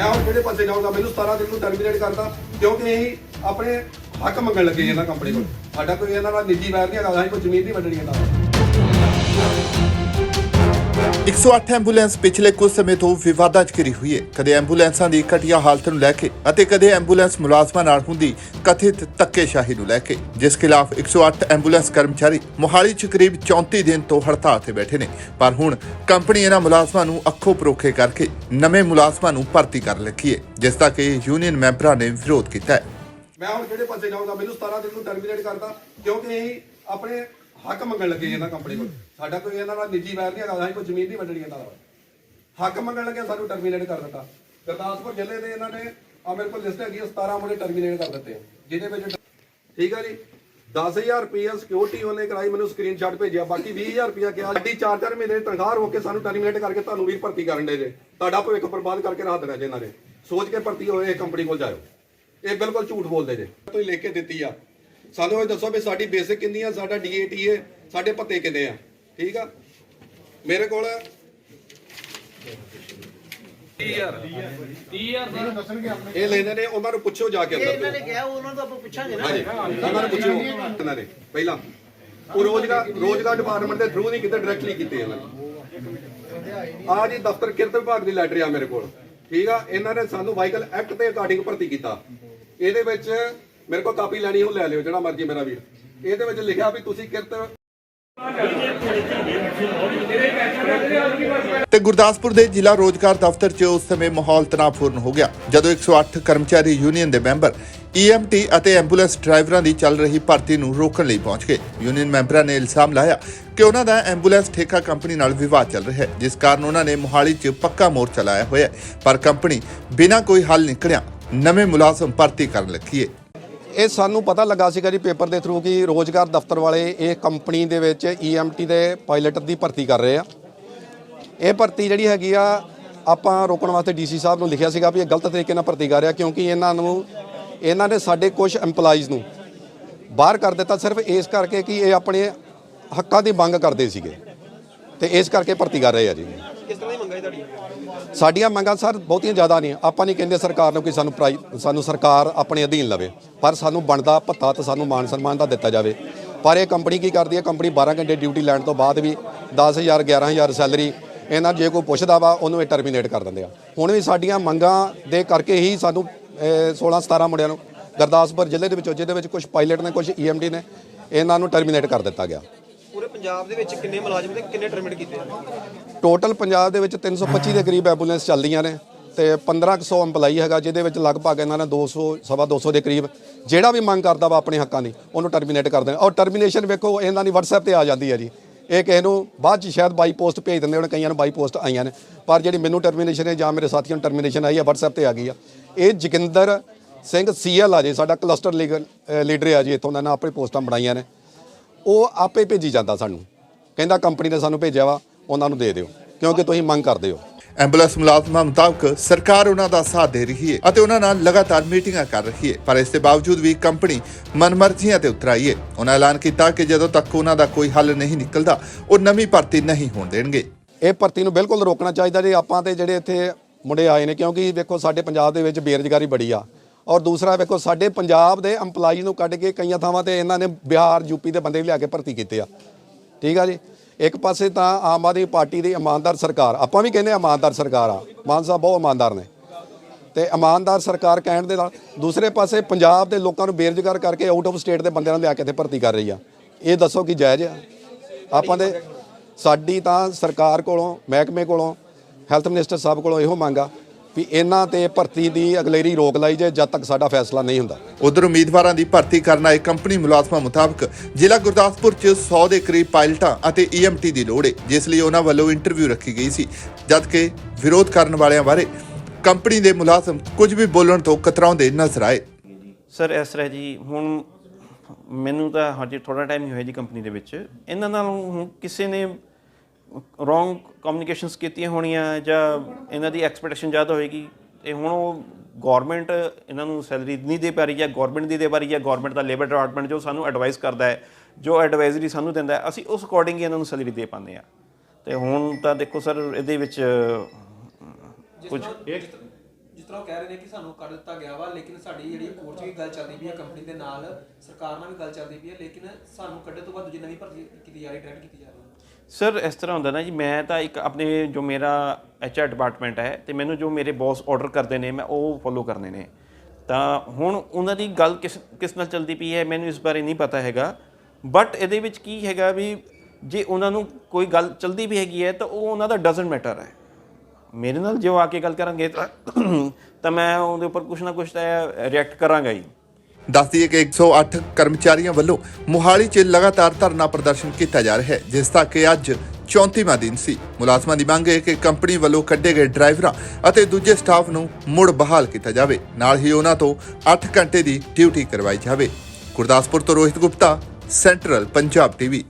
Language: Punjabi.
ਮੈਂ ਹੁਣ ਕਿਹੜੇ ਪਾਸੇ ਜਾਊਂਗਾ? ਮੈਨੂੰ 17 ਦਿਨ ਨੂੰ ਟਰਮੀਨੇਟ ਕਰਤਾ। ਕਿਉਂਕਿ ਅਸੀਂ ਆਪਣੇ ਹੱਕ ਮੰਗਣ ਲੱਗੇ ਇਹਨਾਂ ਕੰਪਨੀ ਕੋਲ। ਸਾਡਾ ਕੋਈ ਇਹਨਾਂ ਨਾਲ ਨਿੱਜੀ ਵੈਰ ਨਹੀਂ ਹੈਗਾ, ਅਸੀਂ ਕੋਈ ਜ਼ਮੀਨ ਨਹੀਂ ਵੰਡਣੀ ਇਹਨਾਂ ਨਾਲ। 108 ਐਂਬੂਲੈਂਸ ਪਿਛਲੇ ਕੁਝ ਸਮੇਂ ਤੋਂ ਵਿਵਾਦਾਂ 'ਚ ਘਿਰੀ ਹੋਈ ਹੈ। ਕਦੇ ਐਂਬੂਲੈਂਸਾਂ ਦੀ ਘਟੀਆ ਹਾਲਤ ਨੂੰ ਲੈ ਕੇ ਅਤੇ ਕਦੇ ਐਂਬੂਲੈਂਸ ਮੁਲਾਜ਼ਮਾਂ ਨਾਲ ਹੁੰਦੀ ਕਥਿਤ ਧੱਕੇਸ਼ਾਹੀ ਨੂੰ ਲੈ ਕੇ, ਜਿਸ ਖਿਲਾਫ 108 ਐਂਬੂਲੈਂਸ ਕਰਮਚਾਰੀ ਮੋਹਾਲੀ 'ਚ ਕਰੀਬ 34 ਦਿਨ ਤੋਂ ਹੜਤਾਲ ਤੇ ਬੈਠੇ ਨੇ। ਪਰ ਹੁਣ ਕੰਪਨੀ ਇਹਨਾਂ ਮੁਲਾਜ਼ਮਾਂ ਨੂੰ ਅੱਖੋਂ ਪਰੋਖੇ ਕਰਕੇ ਨਵੇਂ ਮੁਲਾਜ਼ਮਾਂ ਨੂੰ ਭਰਤੀ ਕਰ ਲੱਗੀ ਹੈ, ਜਿਸ ਦਾ ਕਿ ਯੂਨੀਅਨ ਮੈਂਬਰਾਂ ਨੇ ਵਿਰੋਧ ਕੀਤਾ ਹੈ। ਮੈਂ ਹੁਣ ਕਿਹੜੇ ਪਾਸੇ ਜਾਊਂਗਾ? ਮੈਨੂੰ 17 ਦਿਨ ਨੂੰ ਟਰਮੀਨੇਟ ਕਰਤਾ, ਕਿਉਂਕਿ ਅਸੀਂ ਆਪਣੇ ਹੱਕ ਮੰਗਣ ਲੱਗੇ ਇਹਨਾਂ ਕੰਪਨੀ ਕੋਲ। ਸਾਡਾ ਕੋਈ ਇਹਨਾਂ ਨਾਲ ਨਿੱਜੀ ਵੈਰ ਨਹੀਂ ਹੈਗਾ ਅਸੀਂ ਕੋਈ ਜ਼ਮੀਨ ਨਹੀਂ ਵੰਡਣੀ ਇਹਨਾਂ ਨਾਲ। ਹੱਕ ਮੰਗਣ ਲੱਗੇ ਸਾਨੂੰ ਟਰਮੀਨੇਟ ਕਰ ਦਿੱਤਾ। ਗੁਰਦਾਸਪੁਰ ਜ਼ਿਲ੍ਹੇ ਦੇ ਇਹਨਾਂ ਨੇ ਆ ਮੇਰੇ ਕੋਲ ਲਿਸਟ ਹੈਗੀ ਆ, 17 ਮੁੰਡੇ ਟਰਮੀਨੇਟ ਕਰ ਦਿੱਤੇ ਆ, ਜਿਹਦੇ ਵਿੱਚ ਠੀਕ ਆ ਜੀ? 10000 ਰੁਪਏ ਸਿਕਿਉਰਿਟੀ ਉਹਨੇ ਕਰਾਈ ਮੈਨੂੰ ਸਕਰੀਨਸ਼ਾਟ ਭੇਜਿਆ। ਬਾਕੀ 20000 ਰੁਪਏ ਕਿਹਾ ਅੱਡੀ 4-4 ਮਹੀਨੇ ਦੀ ਤਨਖਾਹ ਰੋਕ ਕੇ ਸਾਨੂੰ ਟਰਮੀਨੇਟ ਕਰਕੇ ਤੁਹਾਨੂੰ ਵੀਰ ਭਰਤੀ ਕਰਨ ਦੇ ਜੇ। ਤੁਹਾਡਾ ਭਵਿੱਖ ਬਰਬਾਦ ਕਰਕੇ ਰੱਖ ਦੇਣਾ ਜੇ ਇਹਨਾਂ ਨੇ। ਸੋਚ ਕੇ ਭਰਤੀ ਹੋਏ ਇਹ ਕੰਪਨੀ ਕੋਲ ਜਾਇਓ। ਇਹ ਬਿਲਕੁਲ ਝੂਠ ਬੋਲਦੇ ਜੇ। ਤੁਸੀਂ ਲਿਖ ਕੇ ਦਿੱਤੀ ਆ। ਸਾਨੂੰ ਇਹ ਦੱਸੋ ਵੀ ਸਾਡੀ ਬੇਸਿਕ ਕਿੰਨੀ ਆ ਸਾਡਾ ਡੀਏਟੀ ਹੈ ਸਾਡੇ ਭੱਤੇ ਕਿੰਨੇ ਆ? ਠੀਕ ਆ? ਮੇਰੇ ਕੋਲ ਇਹ ਲੈਣੇ ਨੇ ਉਹਨਾਂ ਨੂੰ ਪੁੱਛੋ ਜਾ ਕੇ ਇਹ ਇਹਨਾਂ ਅੰਦਰ ਨੇ ਕਿਹਾ ਉਹਨਾਂ ਤੋਂ ਆਪਾਂ ਪੁੱਛਾਂਗੇ ਨਾ। ਹਾਂਜੀ ਉਹਨਾਂ ਨੂੰ ਪੁੱਛੋ। ਇਹਨਾਂ ਨੇ ਪਹਿਲਾਂ। ਉਹ ਰੋਜ਼ਗਾਰ ਰੋਜ਼ਗਾਰ ਡਿਪਾਰਟਮੈਂਟ ਦੇ ਥਰੂ ਨਹੀਂ ਕਿਤੇ ਡਾਇਰੈਕਟਲੀ ਕੀਤੇ ਇਹਨਾਂ ਨੇ। ਆ ਜੀ ਦਫ਼ਤਰ ਕਿਰਤ ਵਿਭਾਗ ਦੀ ਲੈਟਰ ਆ ਮੇਰੇ ਕੋਲ। ਠੀਕ ਆ? ਇਹਨਾਂ ਨੇ ਸਾਨੂੰ ਵਾਹੀਕਲ ਐਕਟ ਦੇ ਅਕਾਰਡਿੰਗ ਭਰਤੀ ਕੀਤਾ। ਇਹਦੇ ਵਿੱਚ ਮੇਰੇ ਕੋਲ ਕਾਪੀ ਲੈਣੀ, ਉਹ ਲੈ ਲਿਓ, ਜਿਹੜਾ ਮਰਜ਼ੀ ਮੇਰਾ ਵੀਰ। ਇਹਦੇ ਵਿੱਚ ਲਿਖਿਆ ਵੀ ਤੁਸੀਂ ਕਿਰਤ ਤੇ ਗੁਰਦਾਸਪੁਰ ਦੇ ਜ਼ਿਲ੍ਹਾ ਰੋਜ਼ਗਾਰ ਦਫ਼ਤਰ 'ਚ ਉਸ ਸਮੇਂ ਮਾਹੌਲ ਤਣਾਅਪੂਰਨ ਹੋ ਗਿਆ, ਜਦੋਂ 108 ਕਰਮਚਾਰੀ ਯੂਨੀਅਨ ਦੇ ਮੈਂਬਰ ਈਐਮਟੀ ਅਤੇ ਐਂਬੂਲੈਂਸ ਡਰਾਈਵਰਾਂ ਦੀ ਚੱਲ ਰਹੀ ਭਰਤੀ ਨੂੰ ਰੋਕਣ ਲਈ ਪਹੁੰਚ ਗਏ। ਯੂਨੀਅਨ ਮੈਂਬਰਾਂ ਨੇ ਇਲਜ਼ਾਮ ਲਾਇਆ ਕਿ ਉਹਨਾਂ ਦਾ ਐਂਬੂਲੈਂਸ ਠੇਕਾ ਕੰਪਨੀ ਨਾਲ ਵਿਵਾਦ ਚੱਲ ਰਿਹਾ ਹੈ, ਜਿਸ ਕਾਰਨ ਉਹਨਾਂ ਨੇ ਮੋਹਾਲੀ 'ਚ ਪੱਕਾ ਮੋਰਚਾ ਲਾਇਆ ਹੋਇਆ ਪਰ ਕੰਪਨੀ ਬਿਨਾਂ ਕੋਈ ਹੱਲ ਨਿਕਲਿਆ, ਨਵੇਂ ਮੁਲਾਜ਼ਮ ਭਰਤੀ ਕਰਨ ਲੱਗੀ ਹੈ। ਇਹ ਸਾਨੂੰ ਪਤਾ ਲੱਗਾ ਸੀਗਾ ਜੀ ਪੇਪਰ ਦੇ ਥਰੂ ਕਿ ਰੋਜ਼ਗਾਰ ਦਫ਼ਤਰ ਵਾਲੇ ਇਹ ਕੰਪਨੀ ਦੇ ਵਿੱਚ ਈਐਮਟੀ ਦੇ ਪਾਇਲਟ ਦੀ ਭਰਤੀ ਕਰ ਰਹੇ ਆ। ਇਹ ਭਰਤੀ ਜਿਹੜੀ ਹੈਗੀ ਆ, ਆਪਾਂ ਰੋਕਣ ਵਾਸਤੇ ਡੀਸੀ ਸਾਹਿਬ ਨੂੰ ਲਿਖਿਆ ਸੀਗਾ ਵੀ ਇਹ ਗਲਤ ਤਰੀਕੇ ਨਾਲ ਭਰਤੀ ਕਰ ਰਿਹਾ ਕਿਉਂਕਿ ਇਹਨਾਂ ਨੂੰ, ਇਹਨਾਂ ਨੇ ਸਾਡੇ ਕੁਝ EMPLOYEES ਨੂੰ ਬਾਹਰ ਕਰ ਦਿੱਤਾ ਸਿਰਫ ਇਸ ਕਰਕੇ ਕਿ ਇਹ ਆਪਣੇ ਹੱਕਾਂ ਦੀ ਮੰਗ ਕਰਦੇ ਸੀਗੇ ਤੇ ਇਸ ਕਰਕੇ ਭਰਤੀ ਕਰ ਰਹੇ ਆ ਜੀ। ਕਿਸ ਤਰ੍ਹਾਂ ਦੀ ਸਾਡੀਆਂ ਮੰਗਾਂ ਸਰ ਬਹੁਤੀਆਂ ਜ਼ਿਆਦਾ ਨਹੀਂ, ਆਪਾਂ ਨਹੀਂ ਕਹਿੰਦੇ ਸਰਕਾਰ ਨੂੰ ਕਿ ਸਾਨੂੰ ਪ੍ਰਾਈ, ਸਾਨੂੰ ਸਰਕਾਰ ਆਪਣੇ ਅਧੀਨ ਲਵੇ, ਪਰ ਸਾਨੂੰ ਬਣਦਾ ਭੱਤਾ ਤੇ ਸਾਨੂੰ ਮਾਨ ਸਨਮਾਨ ਦਾ ਦਿੱਤਾ ਜਾਵੇ। ਪਰ ਇਹ ਕੰਪਨੀ ਕੀ ਕਰਦੀ ਹੈ? ਕੰਪਨੀ 12 ਘੰਟੇ ਡਿਊਟੀ ਲੈਣ ਤੋਂ ਬਾਅਦ ਵੀ 10000 11000 ਸੈਲਰੀ ਇਹਨਾਂ ਜੇ ਕੋਈ ਪੁੱਛਦਾ ਵਾ, ਉਹਨੂੰ ਇਹ ਟਰਮੀਨੇਟ ਕਰ ਦਿੰਦੇ ਆ। ਹੁਣ ਵੀ ਸਾਡੀਆਂ ਮੰਗਾਂ ਦੇ ਕਰਕੇ ਹੀ ਸਾਨੂੰ 16 17 ਮੁੰਡਿਆਂ ਨੂੰ ਗੁਰਦਾਸਪੁਰ ਜ਼ਿਲ੍ਹੇ ਦੇ ਵਿੱਚੋਂ, ਜਿਹਦੇ ਵਿੱਚ ਕੁਝ ਪਾਇਲਟ ਨੇ ਕੁਝ ਈਐਮਡੀ ਨੇ, ਇਹਨਾਂ ਨੂੰ ਟਰਮੀਨੇਟ ਕਰ ਦਿੱਤਾ ਗਿਆ। ਪੰਜਾਬ ਦੇ ਵਿੱਚ ਕਿੰਨੇ ਮੁਲਾਜ਼ਮ ਤੇ ਕਿੰਨੇ ਟਰਮੀਨੇਟ ਕੀਤੇ ਟੋਟਲ ਪੰਜਾਬ ਦੇ ਵਿੱਚ 325 ਦੇ ਕਰੀਬ ਐਂਬੂਲੈਂਸ ਚੱਲਦੀਆਂ ਨੇ ਤੇ 1500 EMPLOYE ਹੈਗਾ, ਜਿਹਦੇ ਵਿੱਚ ਲਗਭਗ ਇਹਨਾਂ ਨੇ 200 ਸਵਾ 200 ਦੇ ਕਰੀਬ ਜਿਹੜਾ ਵੀ ਮੰਗ ਕਰਦਾ ਵਾ ਆਪਣੇ ਹੱਕਾਂ ਦੀ, ਉਹਨੂੰ ਟਰਮੀਨੇਟ ਕਰ ਦੇਣਾ। ਔਰ ਟਰਮੀਨੇਸ਼ਨ ਵੇਖੋ, ਇਹਨਾਂ ਦੀ WhatsApp ਤੇ ਆ ਜਾਂਦੀ ਹੈ ਜੀ। ਇਹ ਕਿਸੇ ਨੂੰ ਬਾਅਦ ਚ ਸ਼ਾਇਦ ਬਾਈ ਪੋਸਟ ਭੇਜ ਦਿੰਦੇ ਹੁਣ, ਕਈਆਂ ਨੂੰ ਬਾਈ ਪੋਸਟ ਆਈਆਂ ਨੇ। ਪਰ ਜਿਹੜੀ ਮੈਨੂੰ ਟਰਮੀਨੇਸ਼ਨ ਹੈ ਜਾਂ ਮੇਰੇ ਸਾਥੀਆਂ ਨੂੰ ਟਰਮੀਨੇਸ਼ਨ ਆਈ ਹੈ, WhatsApp ਤੇ ਆ ਗਈ ਆ। ਇਹ ਜਗਿੰਦਰ ਸਿੰਘ ਸੀਐਲ ਆ ਜੀ, ਸਾਡਾ ਕਲਸਟਰ ਲੀਗਲ ਲੀਡਰ ਆ ਜੀ, ਇੱਥੋਂ ਦਾ ਨਾ ਆਪਣੀ ਪੋਸਟਾਂ ਬਣਾਈਆਂ ਨੇ। ਉਹ ਆਪੇ ਭੇਜੀ ਜਾਂਦਾ ਸਾਨੂੰ। ਕਹਿੰਦਾ ਕੰਪਨੀ ਨੇ ਸਾਨੂੰ ਭੇਜਿਆ ਵਾ ਉਹਨਾਂ ਨੂੰ ਦੇ ਦਿਓ। ਕਿਉਂਕਿ ਤੁਸੀਂ ਮੰਗ ਕਰਦੇ ਹੋ। ਐਂਬੂਲੈਂਸ ਮੁਲਾਜ਼ਮਾਂ ਮੁਤਾਬਕ ਸਰਕਾਰ ਉਹਨਾਂ ਦਾ ਸਾਥ ਦੇ ਰਹੀ ਹੈ ਅਤੇ ਉਹਨਾਂ ਨਾਲ ਲਗਾਤਾਰ ਮੀਟਿੰਗਾਂ ਕਰ ਰਹੀ ਹੈ। ਪਰ ਇਸ ਦੇ ਬਾਵਜੂਦ ਵੀ ਕੰਪਨੀ ਮਨਮਰਜ਼ੀਆਂ ਤੇ ਉਤਰਾਈ ਹੈ। ਉਹਨਾਂ ਐਲਾਨ ਕੀਤਾ ਕਿ ਜਦੋਂ ਤੱਕ ਉਹਨਾਂ ਦਾ ਕੋਈ ਹੱਲ ਨਹੀਂ ਨਿਕਲਦਾ ਉਹ ਨਵੀਂ ਭਰਤੀ ਨਹੀਂ ਹੋਣ ਦੇਣਗੇ। ਇਹ ਭਰਤੀ ਨੂੰ ਬਿਲਕੁਲ ਰੋਕਣਾ ਚਾਹੀਦਾ ਜੀ। ਆਪਾਂ ਤੇ ਜਿਹੜੇ ਇੱਥੇ ਮੁੰਡੇ ਆਏ ਨੇ ਕਿਉਂਕਿ ਵੇਖੋ ਸਾਡੇ ਪੰਜਾਬ ਦੇ ਵਿੱਚ ਬੇਰੁਜ਼ਗਾਰੀ ਬੜੀ ਆ। ਔਰ ਦੂਸਰਾ ਵੇਖੋ, ਸਾਡੇ ਪੰਜਾਬ ਦੇ EMPLOYEE ਨੂੰ ਕੱਢ ਕੇ ਕਈਆਂ ਥਾਵਾਂ ਤੇ ਇਹਨਾਂ ਨੇ ਬਿਹਾਰ ਯੂਪੀ ਦੇ ਬੰਦੇ ਲਿਆ ਕੇ ਭਰਤੀ ਕੀਤੇ ਆ। ਠੀਕ ਆ ਜੀ? ਇੱਕ ਪਾਸੇ ਤਾਂ ਆਮ ਆਦਮੀ ਪਾਰਟੀ ਦੀ ਇਮਾਨਦਾਰ ਸਰਕਾਰ, ਆਪਾਂ ਵੀ ਕਹਿੰਦੇ ਆ ਇਮਾਨਦਾਰ ਸਰਕਾਰ ਆ। ਮਾਨ ਸਾਹਿਬ ਬਹੁਤ ਇਮਾਨਦਾਰ ਨੇ। ਤੇ ਇਮਾਨਦਾਰ ਸਰਕਾਰ ਕਹਿਣ ਦੇ ਨਾਲ ਦੂਸਰੇ ਪਾਸੇ ਪੰਜਾਬ ਦੇ ਲੋਕਾਂ ਨੂੰ ਬੇਰੁਜ਼ਗਾਰ ਕਰਕੇ ਆਊਟ ਆਫ ਸਟੇਟ ਦੇ ਬੰਦਿਆਂ ਨੂੰ ਲਿਆ ਕੇ ਇੱਥੇ ਭਰਤੀ ਕਰ ਰਹੀ ਆ। ਇਹ ਦੱਸੋ ਕਿ ਜਾਇਜ਼ ਆ? ਆਪਾਂ ਦੇ ਸਾਡੀ ਤਾਂ ਸਰਕਾਰ ਕੋਲੋਂ, ਮਹਿਕਮੇ ਕੋਲੋਂ ਹੈਲਥ ਮਿਨਿਸਟਰ ਸਾਹਿਬ ਕੋਲੋਂ ਇਹੋ ਮੰਗ ਆ ਵੀ ਇਹਨਾਂ ਤੇ ਭਰਤੀ ਦੀ ਅਗਲੇਰੀ ਰੋਕ ਲਾਈ ਜਾਏ ਜਦ ਤੱਕ ਸਾਡਾ ਫੈਸਲਾ ਨਹੀਂ ਹੁੰਦਾ। ਉਧਰ ਉਮੀਦਵਾਰਾਂ ਦੀ ਭਰਤੀ ਕਰਨ ਆਏ ਕੰਪਨੀ ਮੁਲਾਜ਼ਮਾਂ ਮੁਤਾਬਕ ਜ਼ਿਲ੍ਹਾ ਗੁਰਦਾਸਪੁਰ 'ਚ 100 ਦੇ ਕਰੀਬ ਪਾਇਲਟਾਂ ਅਤੇ ਈਐਮਟੀ ਦੀ ਲੋੜ ਹੈ ਜਿਸ ਲਈ ਉਹਨਾਂ ਵੱਲੋਂ ਇੰਟਰਵਿਊ ਰੱਖੀ ਗਈ ਸੀ। ਜਦਕਿ ਵਿਰੋਧ ਕਰਨ ਵਾਲਿਆਂ ਬਾਰੇ ਕੰਪਨੀ ਦੇ ਮੁਲਾਜ਼ਮ ਕੁਝ ਵੀ ਬੋਲਣ ਤੋਂ ਕਤਰਾਉਂਦੇ ਨਜ਼ਰ ਆਏ। ਸਰ ਇਸ ਤਰ੍ਹਾਂ ਜੀ ਹੁਣ ਮੈਨੂੰ ਤਾਂ ਹਜੇ ਥੋੜਾ ਟਾਈਮ ਹੀ ਹੋਇਆ ਜੀ ਕੰਪਨੀ ਦੇ ਵਿੱਚ। ਇਹਨਾਂ ਨਾਲ ਹੁਣ ਕਿਸੇ ਨੇ ਰੋਂਗ ਕਮਿਊਨੀਕੇਸ਼ਨਸ ਕੀਤੀਆਂ ਹੋਣੀਆਂ ਜਾਂ ਇਹਨਾਂ ਦੀ ਐਕਸਪੈਕਟੇਸ਼ਨ ਜ਼ਿਆਦਾ ਹੋਏਗੀ ਤੇ ਹੁਣ ਉਹ ਗਵਰਨਮੈਂਟ ਇਹਨਾਂ ਨੂੰ ਸੈਲਰੀ ਨਹੀਂ ਦੇ ਪਾ ਰਹੀ ਜਾਂ ਗਵਰਨਮੈਂਟ ਦੀ ਦੇ ਪਾ ਰਹੀ ਹੈ ਗਵਰਨਮੈਂਟ ਦਾ ਲੇਬਰ ਡਿਪਾਰਟਮੈਂਟ ਜੋ ਸਾਨੂੰ ਐਡਵਾਈਸ ਕਰਦਾ ਹੈ ਜੋ ਐਡਵਾਈਜ਼ਰੀ ਸਾਨੂੰ ਦਿੰਦਾ ਹੈ ਅਸੀਂ ਉਸ ਅਕੋਰਡਿੰਗ ਹੀ ਇਹਨਾਂ ਨੂੰ ਸੈਲਰੀ ਦੇ ਪਾਉਂਦੇ ਆ ਤੇ ਹੁਣ ਤਾਂ ਦੇਖੋ ਸਰ ਇਹਦੇ ਵਿੱਚ ਕੁਝ ਜਿਸ ਤਰ੍ਹਾਂ ਉਹ ਕਹਿ ਰਹੇ ਨੇ ਕਿ ਸਾਨੂੰ ਕੱਢ ਦਿੱਤਾ ਗਿਆ ਵਾ ਲੇਕਿਨ ਸਾਡੀ ਜਿਹੜੀ ਕੋਰਟ ਵੀ ਗੱਲ ਚੱਲਦੀ ਪਈ ਹੈ ਕੰਪਨੀ ਦੇ ਨਾਲ ਸਰਕਾਰ ਨਾਲ ਵੀ ਗੱਲ ਚੱਲਦੀ ਪਈ ਹੈ ਲੇਕਿਨ ਸਾਨੂੰ ਕੱਢੇ ਤੋਂ ਬਾਅਦ ਦੂਜੀ ਨਵੀਂ ਭਰਤੀ ਕੀਤੀ ਜਾ ਰਹੀ ਡਾਇਰੈਕਟ ਕੀਤੀ ਜਾ ਰਹੀ ਹੈ। ਸਰ ਇਸ ਤਰ੍ਹਾਂ ਹੁੰਦਾ ਨਾ ਜੀ, ਮੈਂ ਤਾਂ ਇੱਕ ਆਪਣੇ ਜੋ ਮੇਰਾ ਐਚਆਰ ਡਿਪਾਰਟਮੈਂਟ ਹੈ ਤੇ ਮੈਨੂੰ ਜੋ ਮੇਰੇ ਬੌਸ ਆਰਡਰ ਕਰਦੇ ਨੇ, ਮੈਂ ਉਹ ਫੋਲੋ ਕਰਨੇ ਨੇ। ਤਾਂ ਹੁਣ ਉਹਨਾਂ ਦੀ ਗੱਲ ਕਿਸ ਕਿਸ ਨਾਲ ਚੱਲਦੀ ਪਈ ਹੈ, ਮੈਨੂੰ ਇਸ ਬਾਰੇ ਨਹੀਂ ਪਤਾ ਹੈਗਾ। ਬਟ ਇਹਦੇ ਵਿੱਚ ਕੀ ਹੈਗਾ ਵੀ ਜੇ ਉਹਨਾਂ ਨੂੰ ਕੋਈ ਗੱਲ ਚੱਲਦੀ ਵੀ ਹੈਗੀ ਹੈ, ਤਾਂ ਉਹ ਉਹਨਾਂ ਦਾ ਡਸਨਟ ਮੈਟਰ ਹੈ। ਮੇਰੇ ਨਾਲ ਜੋ ਆ ਕੇ ਗੱਲ ਕਰਾਂਗੇ ਤਾਂ ਤਾਂ ਮੈਂ ਉਹਦੇ ਉੱਪਰ ਕੁਝ ਨਾ ਕੁਝ ਤਾਂ ਰਿਐਕਟ ਕਰਾਂਗਾ ਹੀ। ਦੱਸ ਦਈਏ ਕਿ 108 ਕਰਮਚਾਰੀਆਂ ਵੱਲੋਂ ਮੁਹਾਲੀ 'ਚ ਲਗਾਤਾਰ ਧਰਨਾ ਪ੍ਰਦਰਸ਼ਨ ਕੀਤਾ ਜਾ ਰਿਹਾ ਹੈ, ਜਿਸ ਦਾ ਕਿ ਅੱਜ 34ਵਾਂ ਦਿਨ ਸੀ। ਮੁਲਾਜ਼ਮਾਂ ਦੀ ਮੰਗ ਹੈ ਕਿ ਕੰਪਨੀ ਵੱਲੋਂ ਕੱਢੇ ਗਏ ਡਰਾਈਵਰਾਂ ਅਤੇ ਦੂਜੇ ਸਟਾਫ ਨੂੰ ਮੁੜ ਬਹਾਲ ਕੀਤਾ ਜਾਵੇ। ਨਾਲ ਹੀ ਉਹਨਾਂ ਤੋਂ 8 ਘੰਟੇ ਦੀ ਡਿਊਟੀ ਕਰਵਾਈ ਜਾਵੇ। ਗੁਰਦਾਸਪੁਰ ਤੋਂ ਰੋਹਿਤ ਗੁਪਤਾ, ਸੈਂਟਰਲ ਪੰਜਾਬ ਟੀਵੀ।